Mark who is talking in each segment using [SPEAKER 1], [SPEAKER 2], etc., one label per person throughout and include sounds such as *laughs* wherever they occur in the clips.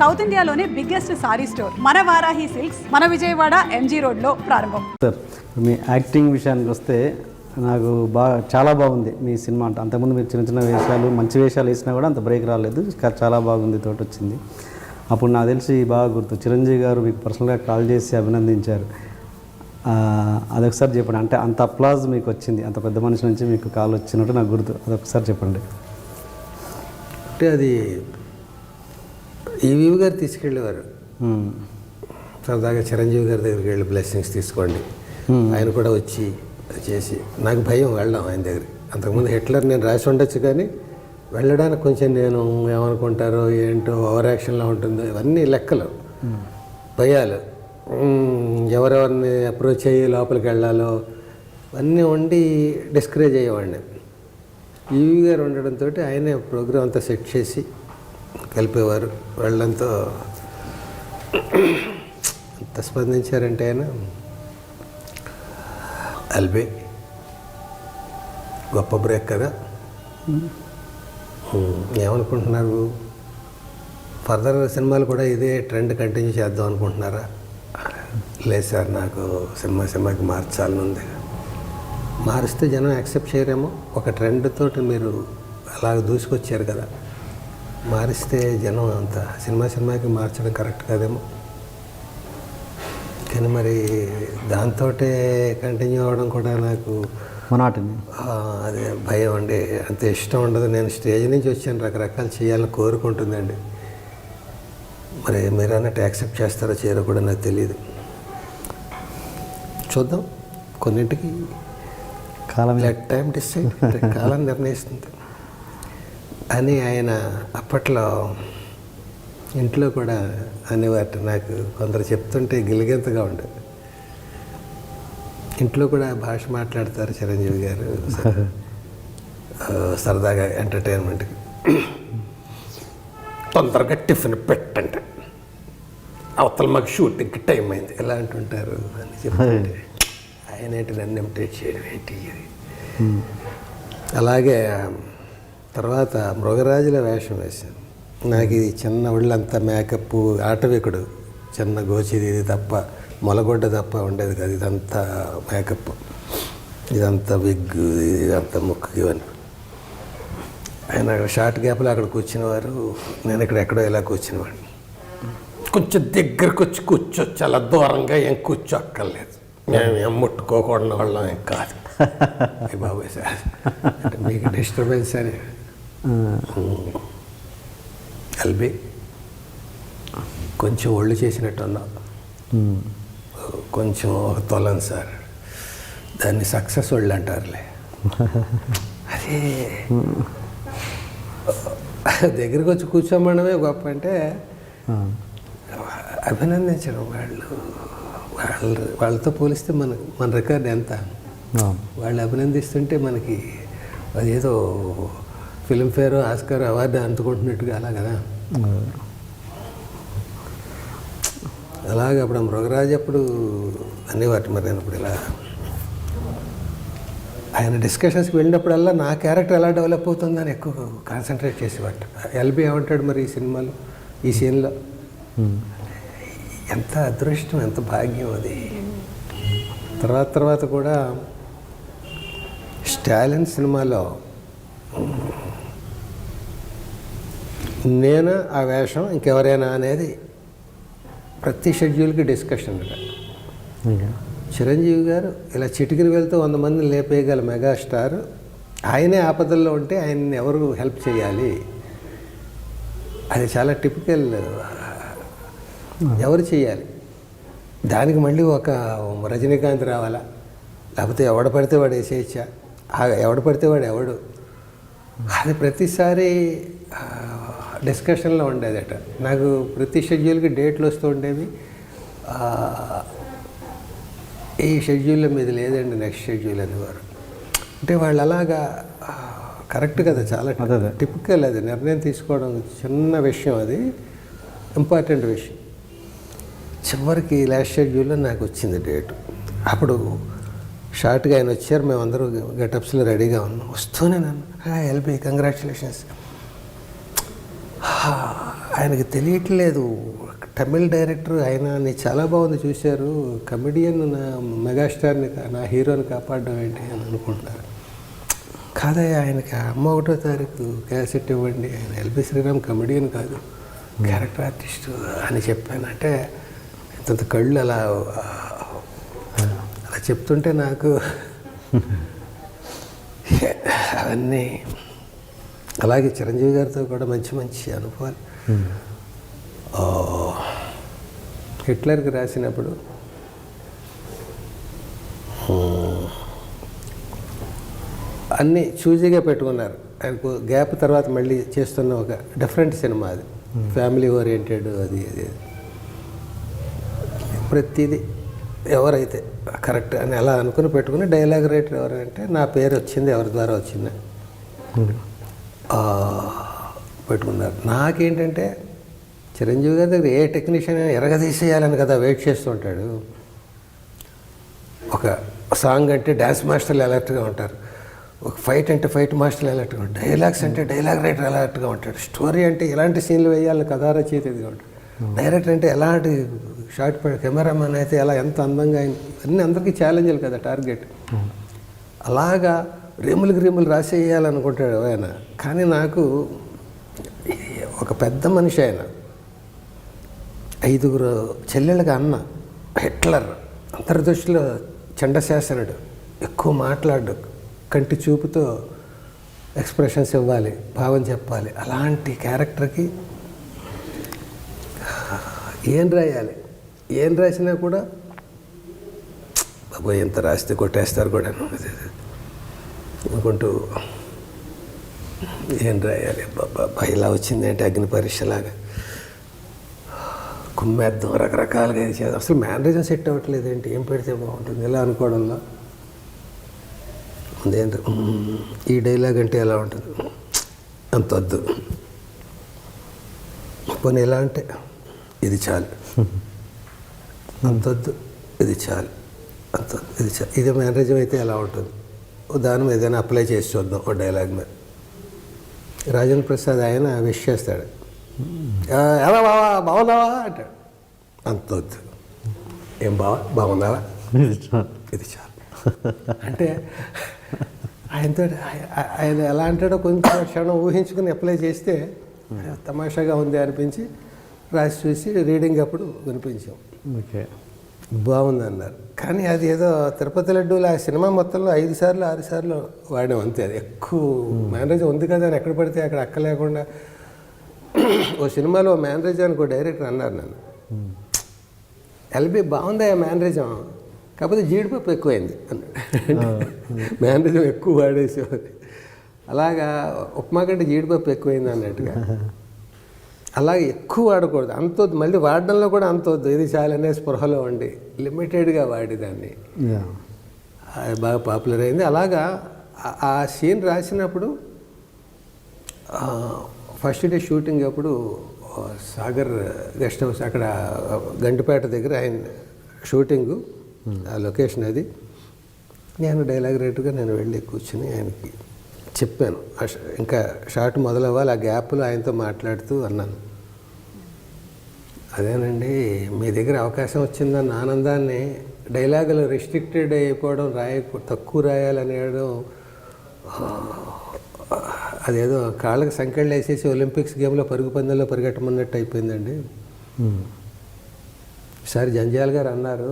[SPEAKER 1] South ఇండియాలోనే biggest sorry store మన Varahi silks మన విజయవాడ ఎంజీ రోడ్లో ప్రారంభం.
[SPEAKER 2] సార్ మీ యాక్టింగ్ విషయానికి వస్తే నాకు బాగా చాలా బాగుంది మీ సినిమా అంటే. అంతకుముందు మీరు చిన్న చిన్న వేషాలు మంచి వేషాలు వేసినా కూడా అంత బ్రేక్ రాలేదు. చాలా బాగుంది తోటి వచ్చింది అప్పుడు నాకు తెలిసి బాగా గుర్తు చిరంజీవి గారు మీకు పర్సనల్గా కాల్ చేసి అభినందించారు. ఆ, అదొకసారి చెప్పండి. అంటే అంత అప్లాజ్ మీకు వచ్చింది. అంత పెద్ద మనిషి నుంచి మీకు కాల్ వచ్చినట్టు నాకు గుర్తు. అదొకసారి చెప్పండి.
[SPEAKER 3] అంటే అది ఈవీవి గారు తీసుకెళ్ళేవారు. సరదాగా చిరంజీవి గారి దగ్గరికి వెళ్ళి బ్లెస్సింగ్స్ తీసుకోండి. ఆయన కూడా వచ్చి చేసి నాకు భయం వెళ్ళడం ఆయన దగ్గరికి అంతకుముందు హిట్లర్ నేను రాసి ఉండొచ్చు కానీ వెళ్ళడానికి కొంచెం నేను ఏమనుకుంటారో ఏంటో ఓవర్ యాక్షన్లో ఉంటుందో ఇవన్నీ లెక్కలు. భయాలు. ఎవరెవరిని అప్రోచ్ అయ్యి లోపలికి వెళ్ళాలో అన్నీ ఉండి డిస్కరేజ్ అయ్యేవాడిని. ఈవీ గారు ఉండడంతో ఆయనే ప్రోగ్రాం అంతా సెట్ చేసి కలిపేవారు. వెళ్ళడంతో ఎంత స్పందించారంటే ఆయన. అల్బే. గొప్ప బ్రేక్ కదా. ఏమనుకుంటున్నారు? ఫర్దర్ సినిమాలు కూడా ఇదే ట్రెండ్ కంటిన్యూ చేద్దాం అనుకుంటున్నారా? లేదు సార్ నాకు సినిమా సినిమాకి మార్చాలని ఉంది. మారిస్తే జనం యాక్సెప్ట్ చేయరేమో. ఒక ట్రెండ్ తోటి మీరు అలాగ దూసుకొచ్చారు కదా. మారిస్తే జనం అంత. సినిమా సినిమాకి మార్చడం కరెక్ట్ కాదేమో. కానీ మరి దాంతో కంటిన్యూ అవ్వడం కూడా నాకు
[SPEAKER 2] మనాటిని.
[SPEAKER 3] అదే భయం అండి. అంత ఇష్టం ఉండదు. నేను స్టేజ్ నుంచి వచ్చాను. రకరకాలు చేయాలని కోరుకుంటుందండి. మరి మీరు అన్నట్టు యాక్సెప్ట్ చేస్తారో చేయరో కూడా నాకు తెలియదు చూద్దాం. కొన్నింటికి
[SPEAKER 2] కాలం
[SPEAKER 3] లెట్ టైం డిసైడ్. కాలం నిర్ణయిస్తుంది. అని ఆయన అప్పట్లో ఇంట్లో కూడా అనేవారు. నాకు కొందరు చెప్తుంటే గిలిగెంతగా ఉండేది. ఇంట్లో కూడా భాష మాట్లాడతారు చిరంజీవి గారు. సరదాగా ఎంటర్టైన్మెంట్కి తొందరగా టిఫిన్ పెట్టండి. అవతల మాకు షూటింగ్కి టైం అయింది. ఎలా అంటుంటారు అని చెప్తుంటే ఆయన ఏంటి నన్ను ఇమిటేట్ చేయడం ఏంటి ఇది? అలాగే తర్వాత మృగరాజుల వేషం వేశాను. నాకు ఇది చిన్న ఒళ్ళంతా మేకప్ ఆటవికుడు. చిన్న గోచిది ఇది తప్ప మొలగొడ్డ తప్ప ఉండేది కాదు. ఇదంతా మేకప్ ఇదంతా విగ్ ఇదంతా ముక్కు ఇవన్నీ. ఆయన షార్ట్ గ్యాప్లో అక్కడ కూర్చునేవారు. నేను ఇక్కడ ఎక్కడో ఇలా కూర్చునేవాడిని. కొంచెం దగ్గరకు వచ్చి కూర్చోచ్చు అలా దూరంగా ఏం కూర్చోక్కర్లేదు. మేము ఏం ముట్టుకోకూడని వాళ్ళం ఏం కాదు. *laughs* బాబాయ్ సార్. మీకు డిస్టర్బెన్స్ అని ఎల్బి కొంచెం ఒళ్ళు చేసినట్టు ఉన్నావు
[SPEAKER 2] మ్మ్.
[SPEAKER 3] కొంచెం ఒక తొలం సార్ దాన్ని సక్సెస్ ఒళ్ళు అంటారులే అదే దగ్గరికి వచ్చి కూర్చోమనమే గొప్ప అంటే. అభినందించడం వాళ్ళు వాళ్ళ వాళ్ళతో పోలిస్తే మన మన రికార్డ్ ఎంత. వాళ్ళు అభినందిస్తుంటే మనకి అదేదో ఫిల్మ్ఫేర్ ఆస్కార్ అవార్డు అందుకుంటున్నట్టుగా అలా కదా? అలాగే అప్పుడు మృగరాజ్ మృగరాజు అప్పుడు వాటి మరి నేను ఇప్పుడు ఇలా ఆయన డిస్కషన్స్కి వెళ్ళినప్పుడల్లా నా క్యారెక్టర్ ఎలా డెవలప్ అవుతుందని ఎక్కువ కాన్సన్ట్రేట్ చేసేవాట ఎల్బి ఏమంటాడు మరి ఈ సినిమాలో ఈ సీన్లో? ఎంత అదృష్టం ఎంత భాగ్యం అది. తర్వాత తర్వాత కూడా స్టాలిన్ సినిమాలో నేను ఆ వేషం ఇంకెవరైనా అనేది ప్రతి షెడ్యూల్కి డిస్కషన్. చిరంజీవి గారు ఇలా చిటికిన వెళ్తూ వంద మందిని లేపేయగల మెగాస్టార్ ఆయనే ఆపదల్లో ఉంటే ఆయన్ని ఎవరు హెల్ప్ చేయాలి? అది చాలా టిపికల్ ఎవరు చేయాలి? దానికి మళ్ళీ ఒక రజనీకాంత్ రావాలా? లేకపోతే ఎవడ పడితే వాడు వేసేయచ్చా? ఆ ఎవడ పడితే వాడు ఎవడు? అది ప్రతిసారి డిస్కషన్లో ఉండేదట నాకు ప్రతి షెడ్యూల్కి డేట్లు వస్తూ ఉండేవి. ఈ షెడ్యూల్లో మీద లేదండి నెక్స్ట్ షెడ్యూల్ అనేవారు అంటే వాళ్ళు అలాగా కరెక్ట్ కదా చాలా. టిపికల్ అది. నిర్ణయం తీసుకోవడం చిన్న విషయం అది. ఇంపార్టెంట్ విషయం. చివరికి లాస్ట్ షెడ్యూల్లో నాకు వచ్చింది డేట్ అప్పుడు షార్ట్గా ఆయన వచ్చారు మేమందరూ గెటప్స్లో రెడీగా ఉన్నాం. వస్తూనే నన్ను. LB congratulations. ఆయనకి తెలియట్లేదు. తమిళ్ డైరెక్టర్ ఆయన నీ చాలా బాగుంది చూశారు. కమెడియన్ నా మెగాస్టార్ని నా హీరోని కాపాడడం ఏంటి అని అనుకుంటున్నారు. కాదయ్యా ఆయనకి అమ్మ ఒకటో తారీఖు క్యాసెట్ ఇవ్వండి. ఆయన ఎల్బి శ్రీరామ్ కమెడియన్ కాదు. క్యారెక్టర్ ఆర్టిస్ట్ అని చెప్పాను అంటే ఇంత కళ్ళు అలా చెప్తుంటే నాకు అవన్నీ అలాగే చిరంజీవి గారితో కూడా మంచి మంచి అనుభవాలు. హిట్లర్కి రాసినప్పుడు అన్నీ చూజీగా పెట్టుకున్నారు. ఆయనకు గ్యాప్ తర్వాత మళ్ళీ చేస్తున్న ఒక డిఫరెంట్ సినిమా అది. ఫ్యామిలీ ఓరియంటెడ్ అది అది. ప్రతిదీ ఎవరైతే కరెక్ట్ అని అలా అనుకుని పెట్టుకుని డైలాగ్ రైటర్ ఎవరంటే నా పేరు వచ్చింది ఎవరి ద్వారా వచ్చింది? పెట్టుకున్నారు. నాకేంటంటే చిరంజీవి గారి దగ్గర ఏ టెక్నీషియన్ అయినా ఎరగదీసేయాలని కదా వెయిట్ చేస్తుంటాడు ఒక సాంగ్ అంటే డ్యాన్స్ మాస్టర్లు అలర్ట్గా ఉంటారు. ఒక ఫైట్ అంటే ఫైట్ మాస్టర్లు అలర్ట్గా ఉంటారు. డైలాగ్స్ అంటే డైలాగ్ రైటర్ అలర్ట్గా ఉంటాడు. స్టోరీ అంటే ఎలాంటి సీన్లు వేయాలని కథా రచయిత ఇదిగా ఉంటాడు. డైరెక్టర్ అంటే ఎలాంటి షార్ట్ కెమెరామెన్ అయితే ఎలా ఎంత అందంగా ఆయన అన్నీ అందరికీ ఛాలెంజ్లు కదా టార్గెట్. అలాగా రేములకి రేములు రాసేయాలనుకుంటాడు ఆయన. కానీ నాకు ఒక పెద్ద మనిషి ఆయన. ఐదుగురు చెల్లెళ్ళకి అన్న హిట్లర్ అంతర్దృష్టిలో చండశాసనుడు. ఎక్కువ మాట్లాడు కంటి చూపుతో ఎక్స్ప్రెషన్స్ ఇవ్వాలి భావం చెప్పాలి. అలాంటి క్యారెక్టర్కి ఏం రాయాలి? ఏం రాసినా కూడా బాబోయ్ ఎంత రాస్తే కొట్టేస్తారు కూడా. అనుకుంటూ ఏం రాయాలి? బాబా ఇలా వచ్చిందంటే అగ్ని పరీక్షలాగా కుమ్మేద్దాం రకరకాలుగా చేద్దాం. అసలు మేనరిజం సెట్ అవ్వట్లేదు ఏంటి? ఏం పెడితే బాగుంటుంది? ఇలా అనుకోవడంలో? ముందేంటి ఈ డైలాగ్ అంటే ఎలా ఉంటుంది? అంత వద్దు. పోనీ ఎలా అంటే ఇది చాలు. *laughs* అంత వద్దు ఇది చాలు. అంత ఇది చాలు ఇది మేనరిజం అయితే ఎలా ఉంటుంది? దాని మీద ఏదైనా అప్లై చేసి చూద్దాం ఓ డైలాగ్ మీద. రాజేంద్ర ప్రసాద్ ఆయన విష్ చేస్తాడు. "ఆ, ఎలా బావా బాగున్నావా? అంటాడు. అంత వద్దు ఏం బావా బాగున్నావా? ఇది చాలు. అంటే ఆయనతో ఆయ- ఆయన ఎలా అంటాడో కొంచెం క్షణం ఊహించుకుని అప్లై చేస్తే తమాషాగా ఉంది అనిపించి రాసి చూసి రీడింగ్ అప్పుడు వినిపించాం.
[SPEAKER 2] ఓకే.
[SPEAKER 3] బాగుంది అన్నారు కానీ అది ఏదో తిరుపతి లడ్డూలు ఆ సినిమా మొత్తంలో ఐదు సార్లు ఆరు సార్లు వాడాం అంతే. అది ఎక్కువ మేనేజ్ ఉంది కదా అని ఎక్కడ పడితే అక్కడ అక్క లేకుండా ఓ సినిమాలో మేనేజ్ అని ఒక డైరెక్టర్ అన్నారు నన్ను. ఎల్బి బాగుందా మేనరిజం కాకపోతే జీడిపప్పు ఎక్కువైంది అన్నాడు. *laughs* మేనరిజం ఎక్కువ వాడేసేవాడి. అలాగా ఉప్మా కంటే జీడిపప్పు ఎక్కువైంది అన్నట్టుగా. *laughs* అలాగే ఎక్కువ వాడకూడదు. అంత వద్దు. మళ్ళీ వాడడంలో కూడా అంత వద్దు. ఇది చాలనే స్పృహలో ఉండి లిమిటెడ్గా వాడేదాన్ని అది బాగా పాపులర్ అయింది. అలాగా ఆ- సీన్ రాసినప్పుడు ఫస్ట్ డే షూటింగ్ అప్పుడు సాగర్ గెస్ట్ హౌస్ అక్కడ గంటిపేట దగ్గర ఆయన షూటింగు ఆ లొకేషన్ అది. నేను డైలాగ్ రైటర్గా నేను వెళ్ళి కూర్చుని ఆయనకి చెప్పాను. ఇంకా షార్ట్ మొదలవ్వాలి. ఆ గ్యాప్లో ఆయనతో మాట్లాడుతూ అన్నాను. అదేనండి మీ దగ్గర అవకాశం వచ్చిందన్న ఆనందాన్ని డైలాగులు రెస్ట్రిక్టెడ్ అయిపోవడం రాయ తక్కువ రాయాలనేయడం అదేదో కాళ్ళకి సంకెళ్ళు వేసేసి ఒలింపిక్స్ గేమ్లో పరుగు పందెంలో పరిగెట్టమన్నట్టు అయిపోయిందండి. ఈసారి జంజాల్ గారు అన్నారు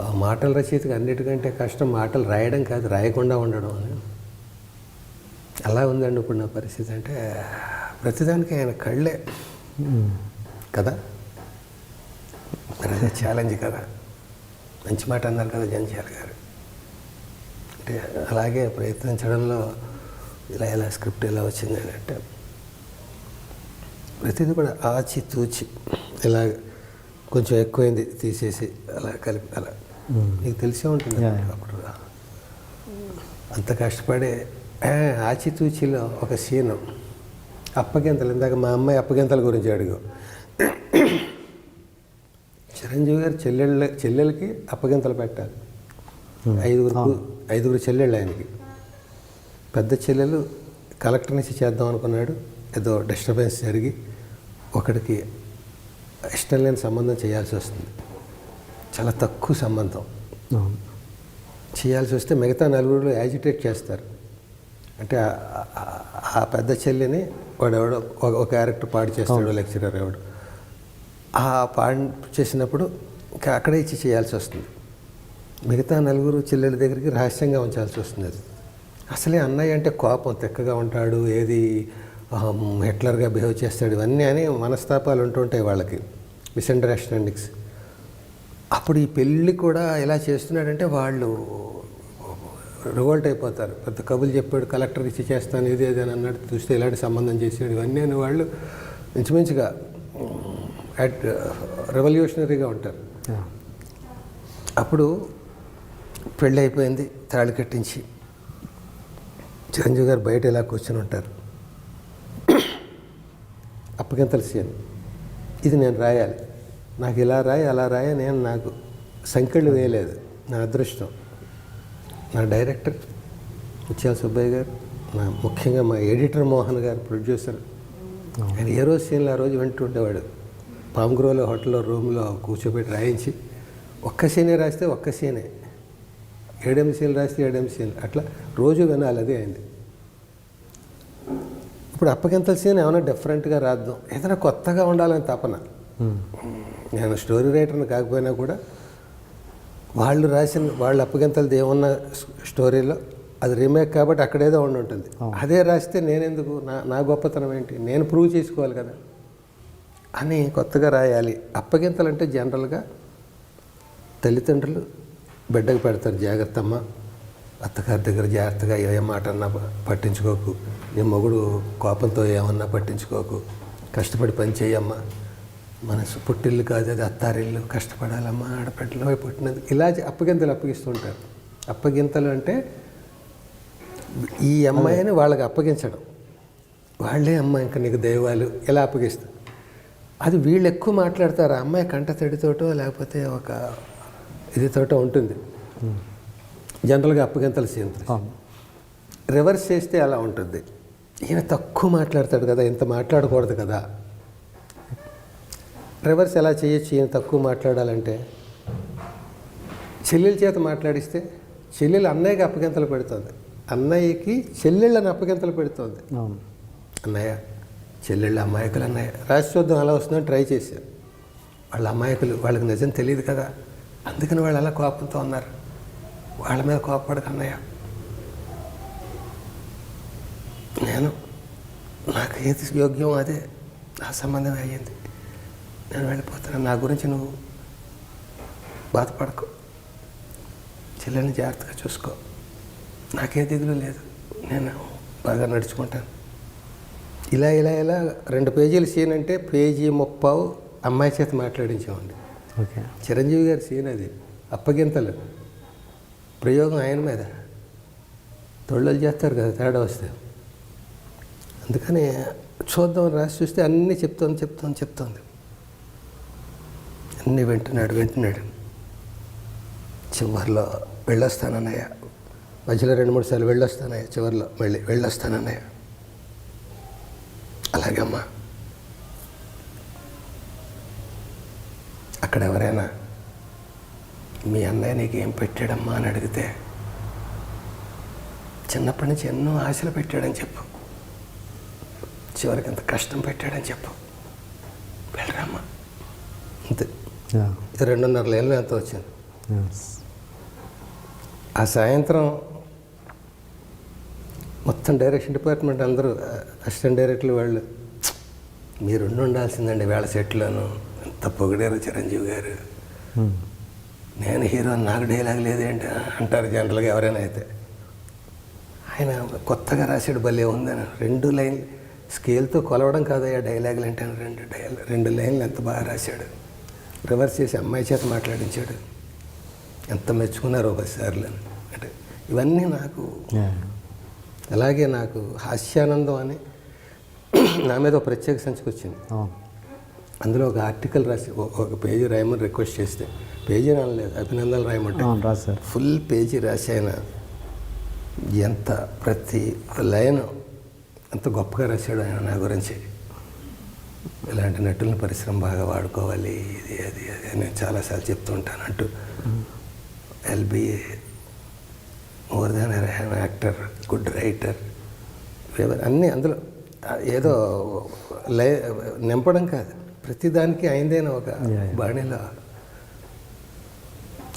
[SPEAKER 3] "ఆ మాటల రచయితకి అన్నిటికంటే కష్టం మాటలు రాయడం కాదు రాయకుండా ఉండడం అని. అలా ఉందండి ఇప్పుడు నా పరిస్థితి. అంటే ప్రతిదానికి ఆయన కళ్ళే. కదా? అదే ఛాలెంజ్ కదా? మంచి మాట అన్నారు కదా జంజాల్ గారు. అంటే అలాగే ప్రయత్నించడంలో ఇలా ఇలా స్క్రిప్ట్ ఇలా వచ్చింది అని అంటే ప్రతిదీ కూడా ఆచి తూచి ఇలా కొంచెం ఎక్కువైంది తీసేసి అలా కలిపి అలా. నీకు తెలిసే ఉంటుంది. అప్పుడు. అంత కష్టపడి ఆచితూచిలో ఒక సీను అప్పగింతలు ఇందాక మా అమ్మాయి అప్పగింతల గురించి అడుగు చిరంజీవి గారు చెల్లెళ్ళ చెల్లెలకి అప్పగింతలు పెట్టాలి. ఐదుగురు ఐదుగురు చెల్లెళ్ళు ఆయనకి. పెద్ద చెల్లెలు కలెక్టర్ నుంచి చేద్దాం అనుకున్నాడు. ఏదో డిస్టర్బెన్స్ జరిగి ఒకడికి ఇష్టం లేని సంబంధం చేయాల్సి వస్తుంది. చాలా తక్కువ సంబంధం. చేయాల్సి వస్తే మిగతా నలుగురు యాజిటేట్ చేస్తారు. అంటే ఆ- పెద్ద చెల్లిని వాడు ఎవడో ఒక- క్యారెక్టర్ పాడు చేస్తాడు లెక్చరర్ ఎవడు. ఆ పాడు చేసినప్పుడు ఇంకా అక్కడే ఇచ్చి చేయాల్సి వస్తుంది. మిగతా నలుగురు చెల్లెల దగ్గరికి రహస్యంగా ఉంచాల్సి వస్తుంది అది. అసలే అన్నయ్య అంటే కోపం తెక్కగా ఉంటాడు ఏది హిట్లర్గా బిహేవ్ చేస్తాడు ఇవన్నీ అని మనస్తాపాలు ఉంటుంటాయి వాళ్ళకి. మిస్అండర్స్టాండింగ్స్. అప్పుడు ఈ పెళ్ళి కూడా ఎలా చేస్తున్నాడంటే వాళ్ళు రివోల్ట్ అయిపోతారు. పెద్ద కబులు చెప్పాడు కలెక్టర్ ఇచ్చి చేస్తాను ఇది ఇది అని అన్నాడు. చూస్తే ఇలాంటి సంబంధం చేసాడు ఇవన్నీ అని వాళ్ళు ఇంచుమించుగా అట్ రెవల్యూషనరీగా ఉంటారు. అప్పుడు పెళ్ళి అయిపోయింది తాళి కట్టించి. చిరంజీవి గారు బయట ఇలా కూర్చొని ఉంటారు. *clears throat* అప్పగింతల సీన్ ఇది నేను రాయాలి. నాకు ఇలా రాయి అలా రాయి నేను నాకు సంఖ్యలు వేయలేదు. నా అదృష్టం. నా డైరెక్టర్ ముత్యాల సుబ్బయ్య గారు నా ముఖ్యంగా మా ఎడిటర్ మోహన్ గారు ప్రొడ్యూసర్. ఆయన ఏ రోజు సీన్లు ఆ రోజు వింటుండేవాడు పామ్గ్రోలో హోటల్లో రూమ్లో కూర్చోబెట్టి రాయించి ఒక్క సీనే రాస్తే ఒక్క సీనే. ఏడెనిమిది సీన్లు రాస్తే ఏడెనిమిది సీన్లు. అట్లా రోజు వినాలి అదే అయింది. ఇప్పుడు అప్పగింతల సీన్ ఏమైనా డిఫరెంట్గా రాద్దాం. ఏదైనా కొత్తగా ఉండాలని తపన. నేను స్టోరీ రైటర్ని కాకపోయినా కూడా వాళ్ళు రాసిన వాళ్ళు అప్పగింతలది ఏమన్నా స్- స్టోరీలో అది రీమేక్ కాబట్టి అక్కడేదో ఉండి ఉంటుంది. అదే రాస్తే నేనెందుకు? నా నా గొప్పతనం ఏంటి? నేను ప్రూవ్ చేసుకోవాలి కదా. అని కొత్తగా రాయాలి. అప్పగింతలు అంటే జనరల్గా తల్లిదండ్రులు బిడ్డకు పెడతారు జాగ్రత్త అమ్మ అత్తగారి దగ్గర జాగ్రత్తగా ఏ మాట అన్నా పట్టించుకోకు. నీ మొగుడు కోపంతో ఏమన్నా పట్టించుకోకు. కష్టపడి పని చేయమ్మా. మన సు- పుట్టిల్లు కాదు అది అత్తారిల్లు కష్టపడాలమ్మా ఆడపిల్లలు పుట్టినది ఇలా అప్పగింతలు అప్పగిస్తుంటారు. అప్పగింతలు అంటే ఈ అమ్మాయిని వాళ్ళకి అప్పగించడం. వాళ్ళే అమ్మ ఇంకా నీకు దైవాలు ఇలా అప్పగిస్తారు. అది వీళ్ళు ఎక్కువ మాట్లాడతారు ఆ అమ్మాయి కంట తడితోటో లేకపోతే ఒక ఇదితోటో ఉంటుంది. జనరల్గా అప్పగింతలు సీన్
[SPEAKER 2] అవును.
[SPEAKER 3] రివర్స్ చేస్తే అలా ఉంటుంది. ఈయన తక్కువ మాట్లాడతాడు కదా ఇంత మాట్లాడకూడదు కదా. రివర్స్ ఎలా చేయొచ్చు ఈయన తక్కువ మాట్లాడాలంటే? చెల్లెల చేత మాట్లాడిస్తే చెల్లెలు అన్నయ్యకి అప్పగింతలు పెడుతుంది. అన్నయ్యకి చెల్లెళ్ళని అప్పగింతలు పెడుతుంది. అన్నయ్య చెల్లెళ్ళు అమాయకులు అన్నయ్య. రాసి చూద్దాం అలా వస్తుందని ట్రై చేశారు. వాళ్ళ అమాయకులు వాళ్ళకి నిజం తెలియదు కదా. అందుకని వాళ్ళు అలా కోపంతో ఉన్నారు. వాళ్ళ మీద కోపపడక అన్నయ్య. నేను నాకు ఏది యోగ్యం అదే. నా సంబంధం అయ్యింది. నేను వెళ్ళిపోతాను. నా గురించి నువ్వు బాధపడకు. చెల్లెల్ని జాగ్రత్తగా చూసుకో. నాకే దిగులు లేదు. నేను బాగా నడుచుకుంటాను. ఇలా ఇలా ఇలా రెండు పేజీల సీన్ అంటే పేజీ ముప్పావు అమ్మాయి చేత మాట్లాడించామండి
[SPEAKER 2] ఓకే.
[SPEAKER 3] చిరంజీవి గారి సీన్ అది. అప్పగింతలు. ప్రయోగం ఆయన మీద. తొళ్ళలు చేస్తారు కదా తేడా వస్తే. అందుకని చూద్దాం రాసి చూస్తే అన్నీ చెప్తోంది చెప్తోంది చెప్తోంది. అన్నీ వింటున్నాడు వింటున్నాడు చివరిలో వెళ్ళొస్తానన్నయ్య. మధ్యలో రెండు మూడు సార్లు వెళ్ళొస్తానయ్య చివరిలో మళ్ళీ వెళ్ళొస్తానన్నయ్య. అలాగే అమ్మా. అక్కడ ఎవరైనా మీ అన్నయ్య నీకు ఏం పెట్టాడమ్మా అని అడిగితే చిన్నప్పటి నుంచి ఎన్నో ఆశలు పెట్టాడని చెప్పు. చివరికి ఎంత కష్టం పెట్టాడని చెప్పు వెళ్ళరమ్మా అంతే
[SPEAKER 2] యా
[SPEAKER 3] ఇది రెండున్నర ఏళ్ళు ఎంత వచ్చింది ఆ సాయంత్రం మొత్తం డైరెక్షన్ డిపార్ట్మెంట్ అందరూ అసిస్టెంట్ డైరెక్టర్లు వాళ్ళు మీరు ఉండి ఉండాల్సిందండి వేళ సెట్లోను. ఎంత పొగిడారు చిరంజీవి గారు. నేను హీరో నాకు డైలాగ్ లేదేంటి? అంటారు జనరల్గా ఎవరైనా అయితే. ఆయన కొత్తగా రాసాడు భలే ఉందని. రెండు లైన్ స్కేల్తో కొలవడం కాదయ్యా డైలాగులు అంటే. రెండు డైలాగ్ రెండు లైన్లు ఎంత బాగా రాశాడు. రివర్స్ చేసి అమ్మాయి చేత మాట్లాడించాడు. ఎంత మెచ్చుకున్నారో ఒకసార్లు అంటే ఇవన్నీ నాకు అలాగే నాకు హాస్యానందం అని *clears throat* నా మీద ఒక ప్రత్యేక సంచిక వచ్చింది. అందులో ఒక ఆర్టికల్ రాసి ఒక- పేజీ రాయమని రిక్వెస్ట్ చేస్తే. పేజీ రాయలేదు అభినందనలు రాయమంటే. ఫుల్ పేజీ రాసి ఆయన ఎంత ప్రతి లైన్ అంత గొప్పగా రాశాడు ఆయన నా గురించి. ఇలాంటి నటులను పరిశ్రమ బాగా వాడుకోవాలి ఇది అది అది అని నేను చాలాసార్లు చెప్తూ ఉంటాను. అంటూ LB more than actor good writer అన్నీ అందులో ఏదో లై నింపడం కాదు. ప్రతిదానికి అయిందైన ఒక బాణిలో.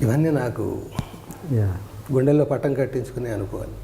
[SPEAKER 3] ఇవన్నీ నాకు గుండెల్లో పట్టం కట్టించుకునే అనుకోవాలి